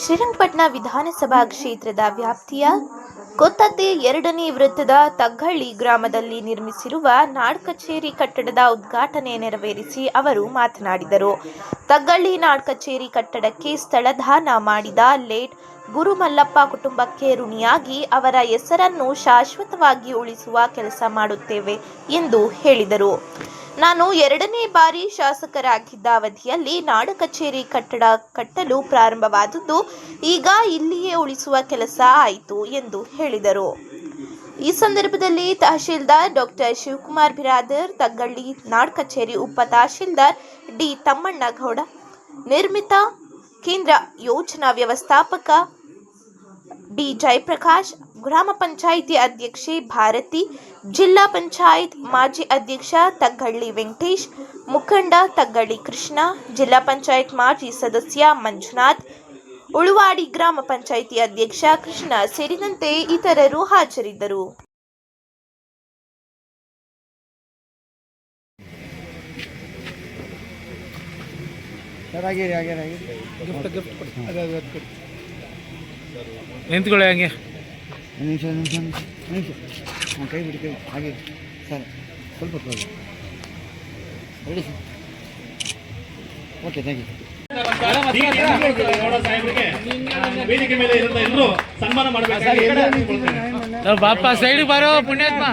ಶ್ರೀರಂಗಪಟ್ಟಣ ವಿಧಾನಸಭಾ ಕ್ಷೇತ್ರದ ವ್ಯಾಪ್ತಿಯ ಕೊತ್ತತ್ತೆ ಎರಡನೇ ವೃತ್ತದ ತಗ್ಗಳ್ಳಿ ಗ್ರಾಮದಲ್ಲಿ ನಿರ್ಮಿಸಿರುವ ನಾಡ್ ಕಚೇರಿ ಕಟ್ಟಡದ ಉದ್ಘಾಟನೆ ನೆರವೇರಿಸಿ ಅವರು ಮಾತನಾಡಿದರು. ತಗ್ಗಳ್ಳಿ ನಾಡ್ ಕಚೇರಿ ಕಟ್ಟಡಕ್ಕೆ ಸ್ಥಳದಾನ ಮಾಡಿದ ಲೇಟ್ ಗುರುಮಲ್ಲಪ್ಪ ಕುಟುಂಬಕ್ಕೆ ಋಣಿಯಾಗಿ ಅವರ ಹೆಸರನ್ನು ಶಾಶ್ವತವಾಗಿ ಉಳಿಸುವ ಕೆಲಸ ಮಾಡುತ್ತೇವೆ ಎಂದು ಹೇಳಿದರು. ನಾನು ಎರಡನೇ ಬಾರಿ ಶಾಸಕರಾಗಿದ್ದ ಅವಧಿಯಲ್ಲಿ ನಾಡ ಕಚೇರಿ ಕಟ್ಟಡ ಕಟ್ಟಲು ಪ್ರಾರಂಭವಾದದ್ದು ಈಗ ಇಲ್ಲಿಯೇ ಉಳಿಸುವ ಕೆಲಸ ಆಯಿತು ಎಂದು ಹೇಳಿದರು. ಈ ಸಂದರ್ಭದಲ್ಲಿ ತಹಶೀಲ್ದಾರ್ ಡಾಕ್ಟರ್ ಶಿವಕುಮಾರ್ ಬಿರಾದರ್, ತಗ್ಗಳ್ಳಿ ನಾಡ್ ಕಚೇರಿ ಉಪ ತಹಶೀಲ್ದಾರ್ ಡಿ ತಮ್ಮಣ್ಣಗೌಡ ನಿರ್ಮಿತ ಕೇಂದ್ರ ಯೋಜನಾ ವ್ಯವಸ್ಥಾಪಕ ಡಿ ಜಯಪ್ರಕಾಶ್ ಗ್ರಾಮ ಪಂಚಾಯಿತಿ ಅಧ್ಯಕ್ಷೆ ಭಾರತಿ ಜಿಲ್ಲಾ ಪಂಚಾಯತ್ ಮಾಜಿ ಅಧ್ಯಕ್ಷ ತಗ್ಗಳ್ಳಿ ವೆಂಕಟೇಶ್ ಮುಖಂಡ ತಗ್ಗಳ್ಳಿ ಕೃಷ್ಣ ಜಿಲ್ಲಾ ಪಂಚಾಯತ್ ಮಾಜಿ ಸದಸ್ಯ ಮಂಜುನಾಥ್ ಉಳುವಾಡಿ ಗ್ರಾಮ ಪಂಚಾಯಿತಿ ಅಧ್ಯಕ್ಷ ಕೃಷ್ಣ ಸೇರಿದಂತೆ ಇತರರು ಹಾಜರಿದ್ದರು. ನಿಂತ್ಕೊಳ್ಳಿ ಹಂಗೆ. ನಿಮಿಷ ನಿಮಿಷ ನಿಮಿಷ ಹಾಂ ಕೈ ಬಿಡಿ ಕೈ ಹಾಗೆ ಸರ್. ಸ್ವಲ್ಪ ಹೋಗಿ ಸರ್ ಓಕೆ ಥ್ಯಾಂಕ್ ಯು ವೇದಿಕೆ ಮೇಲೆ ಇರುವಂತ ಎಲ್ಲರೂ ಸನ್ಮಾನ ಬಾಪ ಸೈಡ್ ಬಾರೋ ಪುಣ್ಯಾತ್ಮ.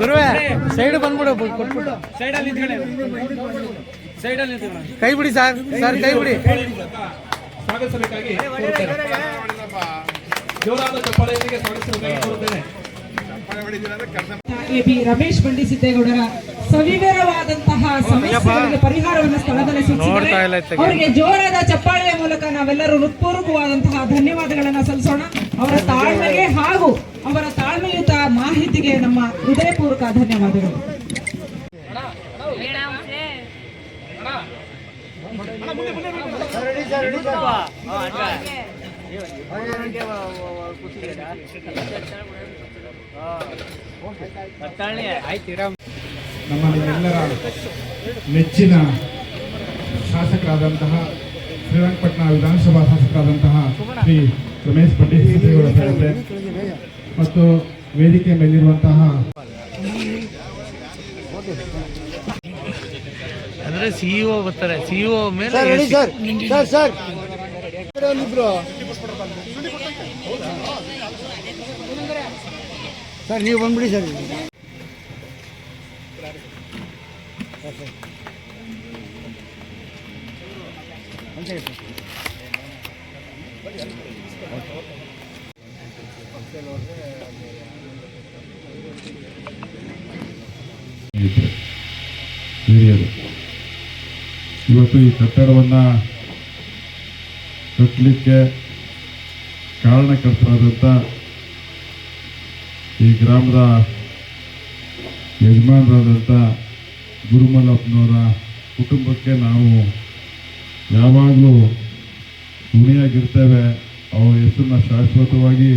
ಗುರುವೇ ಸೈಡ್ ಬಂದ್ಬಿಡು ಕೊಟ್ಬಿಡು. ಸೈಡಲ್ಲಿ ಸೈಡಲ್ಲಿ ಕೈ ಬಿಡಿ ಸರ್. ಸರ್ ಕೈ ಬಿಡಿ. ಸ್ವಾಗತಿಸಬೇಕಾಗಿ ಜೋರಾದ ಚಪ್ಪಾಳೆಯೊಂದಿಗೆ ಎ ಬಿ ರಮೇಶ್ ಬಂಡಿ ಸಿದ್ದೇಗೌಡರ ಸವಿವರವಾದಂತಹ ಸಮಸ್ಯೆಗಳಿಗೆ ಪರಿಹಾರವನ್ನು ಸ್ಥಳದಲ್ಲಿ ಸೂಚಿಸಿದ್ದಾರೆ ಅವರಿಗೆ ಜೋರಾದ ಚಪ್ಪಾಳೆಯ ಮೂಲಕ ನಾವೆಲ್ಲರೂ ಹೃತ್ಪೂರ್ವಕವಾದಂತಹ ಧನ್ಯವಾದಗಳನ್ನು ಸಲ್ಲಿಸೋಣ. ಅವರ ತಾಳ್ಮೆಗೆ ಹಾಗೂ ಅವರ ತಾಳ್ಮೆಯುತ ಮಾಹಿತಿಗೆ ನಮ್ಮ ಹೃದಯಪೂರ್ವಕ ಧನ್ಯವಾದಗಳು. ನಮ್ಮ ಎಲ್ಲರ ನೆಚ್ಚಿನ ಶಾಸಕರಾದಂತಹ ಶ್ರೀರಂಗಪಟ್ಟಣ ವಿಧಾನಸಭಾ ಶಾಸಕರಾದಂತಹ ಶ್ರೀ ರಮೇಶ್ ಪಂಡಿತ್ ಸಿದ್ದೇಗೌಡ ಸಾಹೇಬ್ರೆ ಮತ್ತು ವೇದಿಕೆ ಮೇಲಿರುವಂತಹ ಅಂದ್ರೆ ಸಿಇಒ ಬರ್ತಾರೆ. ಸಿಇಒ ಮೇಲೆ sir sir sir. Sir sir ಒಂದಿಬ್ರು sir ನೀವು ಬಂದ್ಬಿಡಿ ಸರ್ ಸರ್, ಸರ್. ಒಂದ್ second ಸರ್. ಸ್ನೇಹಿತರೆ, ಹಿರಿಯರು ಇವತ್ತು ಈ ಕಟ್ಟಡವನ್ನು ಕಟ್ಟಲಿಕ್ಕೆ ಕಾರಣಕರ್ತರಾದಂಥ ಈ ಗ್ರಾಮದ ಯಜಮಾನರಾದಂಥ ಗುರುಮಲ್ಲಪ್ಪನವರ ಕುಟುಂಬಕ್ಕೆ ನಾವು ಯಾವಾಗಲೂ ಋಣಿಯಾಗಿರ್ತೇವೆ. ಅವರ ಹೆಸರನ್ನ ಶಾಶ್ವತವಾಗಿ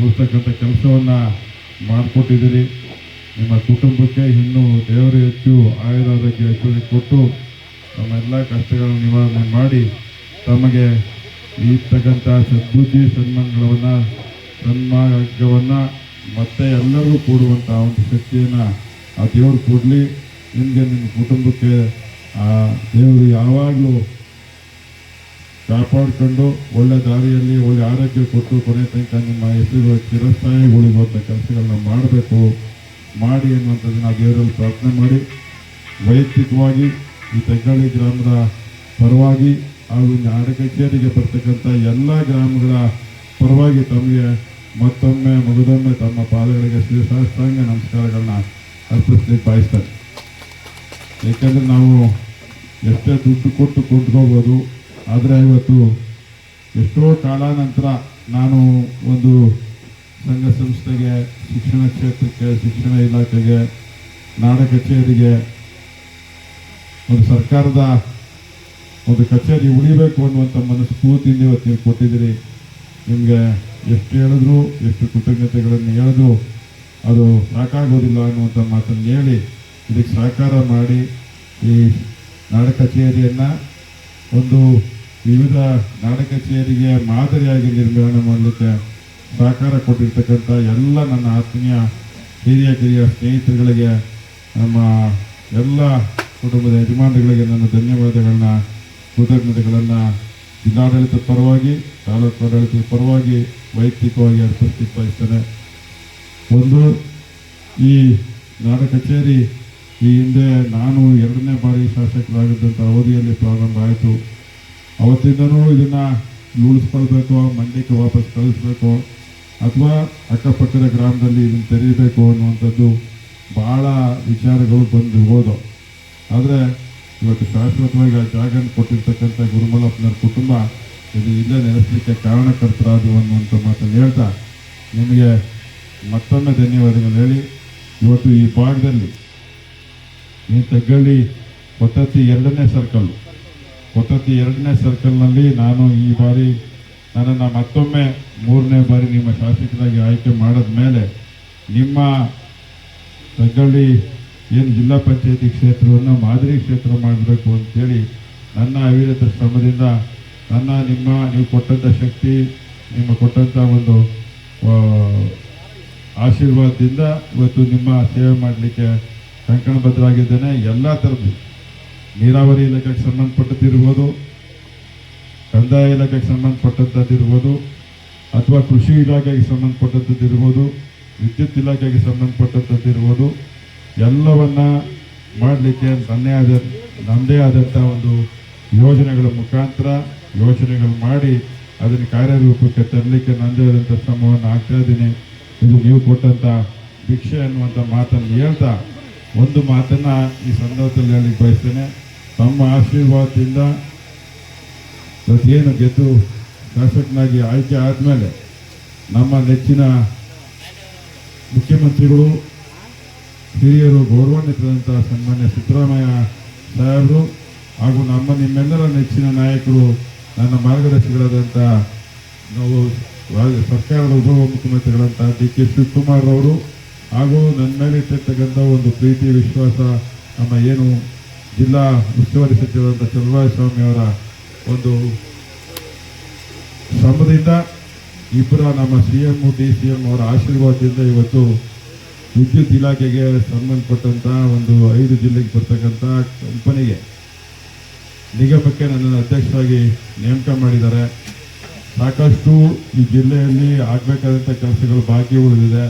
ಉಳಿಸ್ತಕ್ಕಂಥ ಕೆಲಸವನ್ನು ಮಾಡಿಕೊಟ್ಟಿದ್ದೀರಿ. ನಿಮ್ಮ ಕುಟುಂಬಕ್ಕೆ ಇನ್ನೂ ದೇವರು ಹೆಚ್ಚು ಆಯುರ್ವೇದಕ್ಕೆ ಐಶ್ವರ್ಯ ಕೊಟ್ಟು ನಮ್ಮ ಎಲ್ಲ ಕಷ್ಟಗಳನ್ನು ನಿವಾರಣೆ ಮಾಡಿ ತಮಗೆ ಇರ್ತಕ್ಕಂಥ ಸದ್ಬುದ್ಧಿ ಸನ್ಮಾನಗಳನ್ನು ಸನ್ಮಾರ್ಗವನ್ನು ಮತ್ತೆ ಎಲ್ಲರೂ ಕೊಡುವಂಥ ಒಂದು ಶಕ್ತಿಯನ್ನು ಆ ದೇವರು ಕೊಡಲಿ. ನಿಮಗೆ ನಿಮ್ಮ ಕುಟುಂಬಕ್ಕೆ ಆ ದೇವರು ಯಾವಾಗಲೂ ಕಾಪಾಡಿಕೊಂಡು ಒಳ್ಳೆ ದಾರಿಯಲ್ಲಿ ಒಳ್ಳೆ ಆರೋಗ್ಯ ಕೊಟ್ಟು ಕೊನೆ ತನಕ ನಿಮ್ಮ ಹೆಸರು ಚಿರಸ್ಥಾಯಿ ಉಳಿಯುವಂಥ ಕೆಲಸಗಳನ್ನ ಮಾಡಬೇಕು. ಮಾಡಿ ಅನ್ನುವಂಥದ್ದನ್ನ ದೇವರಲ್ಲಿ ಪ್ರಾರ್ಥನೆ ಮಾಡಿ. ವೈಯಕ್ತಿಕವಾಗಿ ಈ ತೆಗ್ಗಳ್ಳಿ ಗ್ರಾಮದ ಪರವಾಗಿ ಹಾಗೂ ನಾಡ ಕಚೇರಿಗೆ ಬರ್ತಕ್ಕಂಥ ಎಲ್ಲ ಗ್ರಾಮಗಳ ಪರವಾಗಿ ತಮಗೆ ಮತ್ತೊಮ್ಮೆ ಮಗದೊಮ್ಮೆ ತಮ್ಮ ಪಾದಗಳಿಗೆ ಶ್ರೀ ಸಹಸ್ರಾಂಗ ನಮಸ್ಕಾರಗಳನ್ನ ಅರ್ಪಿಸ್ಲಿಕ್ಕೆ ಬಯಸ್ತಾರೆ ಏಕೆಂದರೆ ನಾವು ಎಷ್ಟೇ ದುಡ್ಡು ಕೊಟ್ಟು ಕೊಂಡ್ಕೋಬೋದು, ಆದರೆ ಇವತ್ತು ಎಷ್ಟೋ ಕಾಲಾನಂತರ ನಾನು ಒಂದು ಸಂಘ ಸಂಸ್ಥೆಗೆ, ಶಿಕ್ಷಣ ಕ್ಷೇತ್ರಕ್ಕೆ, ಶಿಕ್ಷಣ ಇಲಾಖೆಗೆ ನಾಡ ಕಚೇರಿಗೆ ಒಂದು ಸರ್ಕಾರದ ಒಂದು ಕಚೇರಿ ಉಳಿಬೇಕು ಅನ್ನುವಂಥ ಮನಸ್ಫೂರ್ತಿಯಿಂದ ಇವತ್ತು ನೀವು ಕೊಟ್ಟಿದ್ದೀರಿ. ನಿಮಗೆ ಎಷ್ಟು ಹೇಳಿದ್ರು, ಎಷ್ಟು ಕೃತಜ್ಞತೆಗಳನ್ನು ಹೇಳಿದ್ರು, ಅದು ಸಾಕಾಗೋದಿಲ್ಲ ಅನ್ನುವಂಥ ಮಾತನ್ನು ಹೇಳಿ, ಇದಕ್ಕೆ ಸಹಕಾರ ಮಾಡಿ ಈ ನಾಡ ಕಚೇರಿಯನ್ನು ಒಂದು ವಿವಿಧ ನಾಡ ಕಚೇರಿಗೆ ಮಾದರಿಯಾಗಿ ನಿರ್ಮಾಣ ಮಾಡಲಿಕ್ಕೆ ಸಹಕಾರ ಕೊಟ್ಟಿರ್ತಕ್ಕಂಥ ಎಲ್ಲ ನನ್ನ ಆತ್ಮೀಯ ಹಿರಿಯ, ಕಿರಿಯ ಸ್ನೇಹಿತರುಗಳಿಗೆ, ನಮ್ಮ ಎಲ್ಲ ಕುಟುಂಬದ ಯಜಮಾನರುಗಳಿಗೆ ನನ್ನ ಧನ್ಯವಾದಗಳನ್ನ ಕೃತಜ್ಞತೆಗಳನ್ನು ಜಿಲ್ಲಾಡಳಿತದ ಪರವಾಗಿ, ತಾಲೂಕು ಆಡಳಿತದ ಪರವಾಗಿ ವೈಯಕ್ತಿಕವಾಗಿ ಅರ್ಪಿಸ್ಲಿಕ್ಕೆ ಒಂದು, ಈ ನಾಡ ಕಚೇರಿ ಈ ಹಿಂದೆ ನಾನು ಎರಡನೇ ಬಾರಿ ಶಾಸಕರಾಗಿದ್ದಂಥ ಅವಧಿಯಲ್ಲಿ ಪ್ರಾರಂಭ ಆಯಿತು. ಅವತ್ತಿಂದನೂ ಇದನ್ನು ಉಳಿಸ್ಕೊಳ್ಬೇಕು, ಮಂಡ್ಯಕ್ಕೆ ವಾಪಸ್ ಕಳಿಸ್ಬೇಕು, ಅಥವಾ ಅಕ್ಕಪಕ್ಕದ ಗ್ರಾಮದಲ್ಲಿ ಇದನ್ನು ತೆರೀಬೇಕು ಅನ್ನುವಂಥದ್ದು ಭಾಳ ವಿಚಾರಗಳು ಬಂದು ಹೋದವು. ಆದರೆ ಇವತ್ತು ಶಾಶ್ವತವಾಗಿ ಆ ಜಾಗನ ಕೊಟ್ಟಿರ್ತಕ್ಕಂಥ ಗುರುಮಲ್ಲಪ್ಪನವ್ರ ಕುಟುಂಬ ಇದು ಇಲ್ಲೇ ನೆಲೆಸಲಿಕ್ಕೆ ಕಾರಣಕರ್ತರಾದವು ಅನ್ನುವಂಥ ಮಾತನ್ನು ಹೇಳ್ತಾ ನಿಮಗೆ ಮತ್ತೊಮ್ಮೆ ಧನ್ಯವಾದಗಳು ಹೇಳಿ. ಇವತ್ತು ಈ ಭಾಗದಲ್ಲಿ ಈ ತಗ್ಗಳ್ಳಿ ಕೊತ್ತತ್ತಿ ಎರಡನೇ ಸರ್ಕಲ್ ಕೊತ್ತತ್ತಿ ಎರಡನೇ ಸರ್ಕಲ್ನಲ್ಲಿ ನಾನು ಈ ಬಾರಿ ನನ್ನನ್ನು ಮತ್ತೊಮ್ಮೆ ಮೂರನೇ ಬಾರಿ ನಿಮ್ಮ ಶಾಸಕರಾಗಿ ಆಯ್ಕೆ ಮಾಡಿದ ಮೇಲೆ ನಿಮ್ಮ ತಗ್ಗಳ್ಳಿ ಏನು ಜಿಲ್ಲಾ ಪಂಚಾಯತಿ ಕ್ಷೇತ್ರವನ್ನು ಮಾದರಿ ಕ್ಷೇತ್ರ ಮಾಡಬೇಕು ಅಂತೇಳಿ ನನ್ನ ಅವಿರತ ಶ್ರಮದಿಂದ ನನ್ನ, ನಿಮ್ಮ, ನೀವು ಕೊಟ್ಟಂಥ ಶಕ್ತಿ, ನಿಮ್ಮ ಕೊಟ್ಟಂಥ ಒಂದು ಆಶೀರ್ವಾದದಿಂದ ಇವತ್ತು ನಿಮ್ಮ ಸೇವೆ ಮಾಡಲಿಕ್ಕೆ ಕಂಕಣಬದ್ಧರಾಗಿದ್ದೇನೆ ಎಲ್ಲ ಥರದ್ದು ನೀರಾವರಿ ಇಲಾಖೆಗೆ ಸಂಬಂಧಪಟ್ಟದ್ದಿರ್ಬೋದು ಕಂದಾಯ ಇಲಾಖೆಗೆ ಸಂಬಂಧಪಟ್ಟಂಥದ್ದಿರ್ಬೋದು ಅಥವಾ ಕೃಷಿ ಇಲಾಖೆಗೆ ಸಂಬಂಧಪಟ್ಟಂಥದ್ದಿರ್ಬೋದು ವಿದ್ಯುತ್ ಇಲಾಖೆಗೆ ಸಂಬಂಧಪಟ್ಟಂಥದ್ದಿರ್ಬೋದು ಎಲ್ಲವನ್ನ ಮಾಡಲಿಕ್ಕೆ ತನ್ನೇ ಆದ ನಮ್ಮದೇ ಆದಂಥ ಒಂದು ಯೋಜನೆಗಳ ಮುಖಾಂತರ ಯೋಚನೆಗಳು ಮಾಡಿ ಅದನ್ನು ಕಾರ್ಯರೂಪಕ್ಕೆ ತರಲಿಕ್ಕೆ ನನ್ನದೇ ಆದಂಥ ಶ್ರಮವನ್ನು ಆಗ್ತಾ ಇದ್ದೀನಿ. ಇದು ನೀವು ಕೊಟ್ಟಂಥ ಭಿಕ್ಷೆ ಅನ್ನುವಂಥ ಮಾತನ್ನು ಹೇಳ್ತಾ ಒಂದು ಮಾತನ್ನು ಈ ಸಂದರ್ಭದಲ್ಲಿ ಹೇಳಲಿಕ್ಕೆ ಬಯಸ್ತೇನೆ. ತಮ್ಮ ಆಶೀರ್ವಾದದಿಂದ ಪ್ರತಿಯೇನು ಗೆದ್ದು ಶಾಸಕನಾಗಿ ಆಯ್ಕೆ ಆದಮೇಲೆ ನಮ್ಮ ನೆಚ್ಚಿನ ಮುಖ್ಯಮಂತ್ರಿಗಳು ಹಿರಿಯರು ಗೌರವಾನ್ವಿತರಂಥ ಸನ್ಮಾನ್ಯ ಸಿದ್ದರಾಮಯ್ಯ ಸಾಹೇಬರು ಹಾಗೂ ನಮ್ಮ ನಿಮ್ಮೆಲ್ಲರ ನೆಚ್ಚಿನ ನಾಯಕರು, ನನ್ನ ಮಾರ್ಗದರ್ಶಿಗಳಾದಂಥ ನಾವು ಸರ್ಕಾರದ ಉಪ ಮುಖ್ಯಮಂತ್ರಿಗಳಂತ ಡಿ ಕೆ ಶಿವಕುಮಾರ್ ಅವರು ಹಾಗೂ ನನ್ನ ಮೇಲೆ ಇಟ್ಟಿರ್ತಕ್ಕಂಥ ಒಂದು ಪ್ರೀತಿ ವಿಶ್ವಾಸ ನಮ್ಮ ಏನು ಜಿಲ್ಲಾ ಉಸ್ತುವಾರಿ ಸಚಿವರಾದಂಥ ಸ್ವಾಮಿ ಅವರ ಒಂದು ಶ್ರಮದಿಂದ ಇಬ್ಬರ ನಮ್ಮ C M D C M ಅವರ ಆಶೀರ್ವಾದದಿಂದ ಇವತ್ತು ವಿದ್ಯುತ್ ಇಲಾಖೆಗೆ ಸಂಬಂಧಪಟ್ಟಂಥ ಒಂದು ಐದು ಜಿಲ್ಲೆಗೆ ಬರ್ತಕ್ಕಂಥ ಕಂಪನಿಗೆ ನಿಗಮಕ್ಕೆ ನನ್ನನ್ನು ಅಧ್ಯಕ್ಷರಾಗಿ ನೇಮಕ ಮಾಡಿದ್ದಾರೆ. ಸಾಕಷ್ಟು ಈ ಜಿಲ್ಲೆಯಲ್ಲಿ ಆಗಬೇಕಾದಂಥ ಕೆಲಸಗಳು ಬಾಕಿ ಉಳಿದಿದೆ.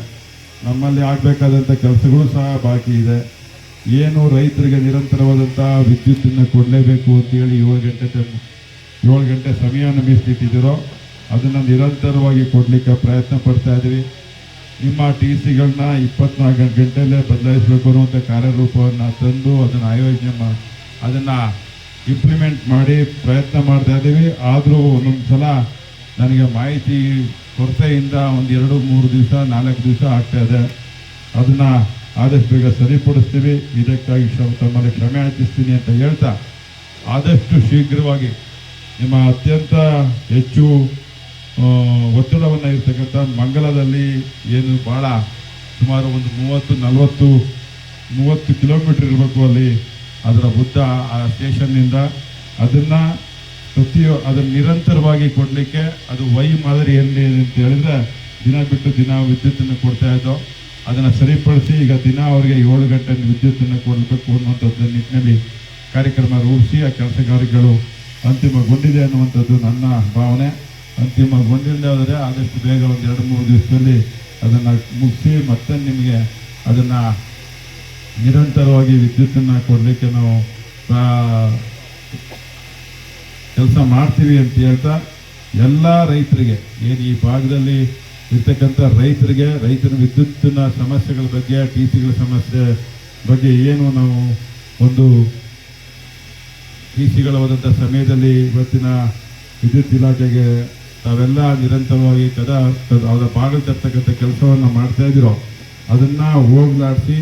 ನಮ್ಮಲ್ಲಿ ಆಗಬೇಕಾದಂಥ ಕೆಲಸಗಳು ಸಹ ಬಾಕಿ ಇದೆ. ಏನು ರೈತರಿಗೆ ನಿರಂತರವಾದಂಥ ವಿದ್ಯುತ್ತನ್ನು ಕೊಡಲೇಬೇಕು ಅಂತೇಳಿ ಏಳು ಗಂಟೆ ಏಳು ಗಂಟೆ ಸಮಯವನ್ನು ಮೀಸಲಿಟ್ಟಿದ್ದೀರೋ ಅದನ್ನು ನಿರಂತರವಾಗಿ ಕೊಡಲಿಕ್ಕೆ ಪ್ರಯತ್ನ ಪಡ್ತಾ ಇದ್ದೀವಿ. ನಿಮ್ಮ ಟಿ ಸಿಗಳನ್ನ ಇಪ್ಪತ್ನಾಲ್ಕು ಗಂಟೆಯಲ್ಲೇ ಬದಲಾಯಿಸಬೇಕು ಅನ್ನುವಂಥ ಕಾರ್ಯರೂಪವನ್ನು ತಂದು ಅದನ್ನು ಆಯೋಜನೆ ಮಾ, ಅದನ್ನು ಇಂಪ್ಲಿಮೆಂಟ್ ಮಾಡಿ ಪ್ರಯತ್ನ ಮಾಡ್ತಾ ಇದ್ದೀವಿ. ಆದರೂ ಒಂದೊಂದು ಸಲ ನನಗೆ ಮಾಹಿತಿ ಕೊರತೆಯಿಂದ ಒಂದು ಎರಡು, ಮೂರು ದಿವಸ, ನಾಲ್ಕು ದಿವಸ ಆಗ್ತಾ ಇದೆ. ಅದನ್ನು ಆದಷ್ಟು ಬೇಗ ಸರಿಪಡಿಸ್ತೀವಿ. ಇದಕ್ಕಾಗಿ ಶ್ರಮ ತಮ್ಮಲ್ಲಿ ಕ್ಷಮೆ ಯಾಚಿಸ್ತೀನಿ ಅಂತ ಹೇಳ್ತಾ, ಆದಷ್ಟು ಶೀಘ್ರವಾಗಿ ನಿಮ್ಮ ಅತ್ಯಂತ ಹೆಚ್ಚು ಒತ್ತಡವನ್ನು ಇರ್ತಕ್ಕಂಥ ಮಂಗಲದಲ್ಲಿ ಏನು ಭಾಳ ಸುಮಾರು ಒಂದು ಮೂವತ್ತು, ನಲವತ್ತು, ಮೂವತ್ತು ಕಿಲೋಮೀಟರ್ ಇರಬೇಕು ಅಲ್ಲಿ. ಅದರ ಉದ್ದ ಆ ಸ್ಟೇಷನ್ನಿಂದ ಅದನ್ನು ಪ್ರತಿ ಅದನ್ನು ನಿರಂತರವಾಗಿ ಕೊಡಲಿಕ್ಕೆ ಅದು ವೈ ಮಾದರಿಯಲ್ಲಿ ಅಂತ ಹೇಳಿದ್ರೆ ದಿನ ಬಿಟ್ಟು ದಿನ ವಿದ್ಯುತ್ತನ್ನು ಕೊಡ್ತಾ ಇದ್ದೋ, ಅದನ್ನು ಸರಿಪಡಿಸಿ ಈಗ ದಿನ ಅವರಿಗೆ ಏಳು ಗಂಟೆ ವಿದ್ಯುತ್ತನ್ನು ಕೊಡಬೇಕು ಅನ್ನುವಂಥದ್ದು ನಿಟ್ಟಿನಲ್ಲಿ ಕಾರ್ಯಕ್ರಮ ರೂಪಿಸಿ, ಆ ಕೆಲಸ ಕಾರ್ಯಗಳು ಅಂತಿಮಗೊಂಡಿದೆ ಅನ್ನುವಂಥದ್ದು ನನ್ನ ಭಾವನೆ. ಅಂತಿಮಗೊಂಡಿಲ್ಲದೆ ಹೋದರೆ ಆದಷ್ಟು ಬೇಗ ಒಂದು ಎರಡು ಮೂರು ದಿವಸದಲ್ಲಿ ಅದನ್ನು ಮುಗಿಸಿ ಮತ್ತೆ ನಿಮಗೆ ಅದನ್ನು ನಿರಂತರವಾಗಿ ವಿದ್ಯುತ್ತನ್ನು ಕೊಡಲಿಕ್ಕೆ ನಾವು ಕೆಲಸ ಮಾಡ್ತೀವಿ ಅಂತ ಹೇಳ್ತಾ ಎಲ್ಲ ರೈತರಿಗೆ, ಏನು ಈ ಭಾಗದಲ್ಲಿ ಇರ್ತಕ್ಕಂಥ ರೈತರಿಗೆ, ರೈತರ ವಿದ್ಯುತ್ತಿನ ಸಮಸ್ಯೆಗಳ ಬಗ್ಗೆ, ಟಿ ಸಿಗಳ ಸಮಸ್ಯೆ ಬಗ್ಗೆ ಏನು ನಾವು ಒಂದು ಟಿ ಸಿಗಳವಾದಂಥ ಸಮಯದಲ್ಲಿ ಇವತ್ತಿನ ವಿದ್ಯುತ್ ಇಲಾಖೆಗೆ ತಾವೆಲ್ಲ ನಿರಂತರವಾಗಿ ಕದ ಅವರ ಬಾಗಿಲು ತರ್ತಕ್ಕಂಥ ಕೆಲಸವನ್ನು ಮಾಡ್ತಾ ಇದ್ದೀರೋ, ಅದನ್ನು ಹೋಗ್ಲಾಡಿಸಿ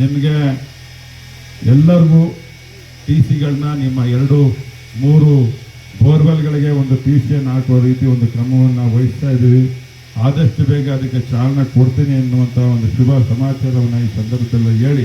ನಿಮಗೆ ಎಲ್ಲರಿಗೂ ಟಿ ಸಿಗಳನ್ನ ನಿಮ್ಮ ಎರಡು, ಮೂರು ಬೋರ್ವೆಲ್ಗಳಿಗೆ ಒಂದು ಟಿ ಸಿಯನ್ನು ಹಾಕುವ ರೀತಿ ಒಂದು ಕ್ರಮವನ್ನು ವಹಿಸ್ತಾ ಇದ್ದೀವಿ. ಆದಷ್ಟು ಬೇಗ ಅದಕ್ಕೆ ಚಾಲನೆ ಕೊಡ್ತೀನಿ ಎನ್ನುವಂಥ ಒಂದು ಶುಭ ಸಮಾಚಾರವನ್ನು ಈ ಸಂದರ್ಭದಲ್ಲಿ ಹೇಳಿ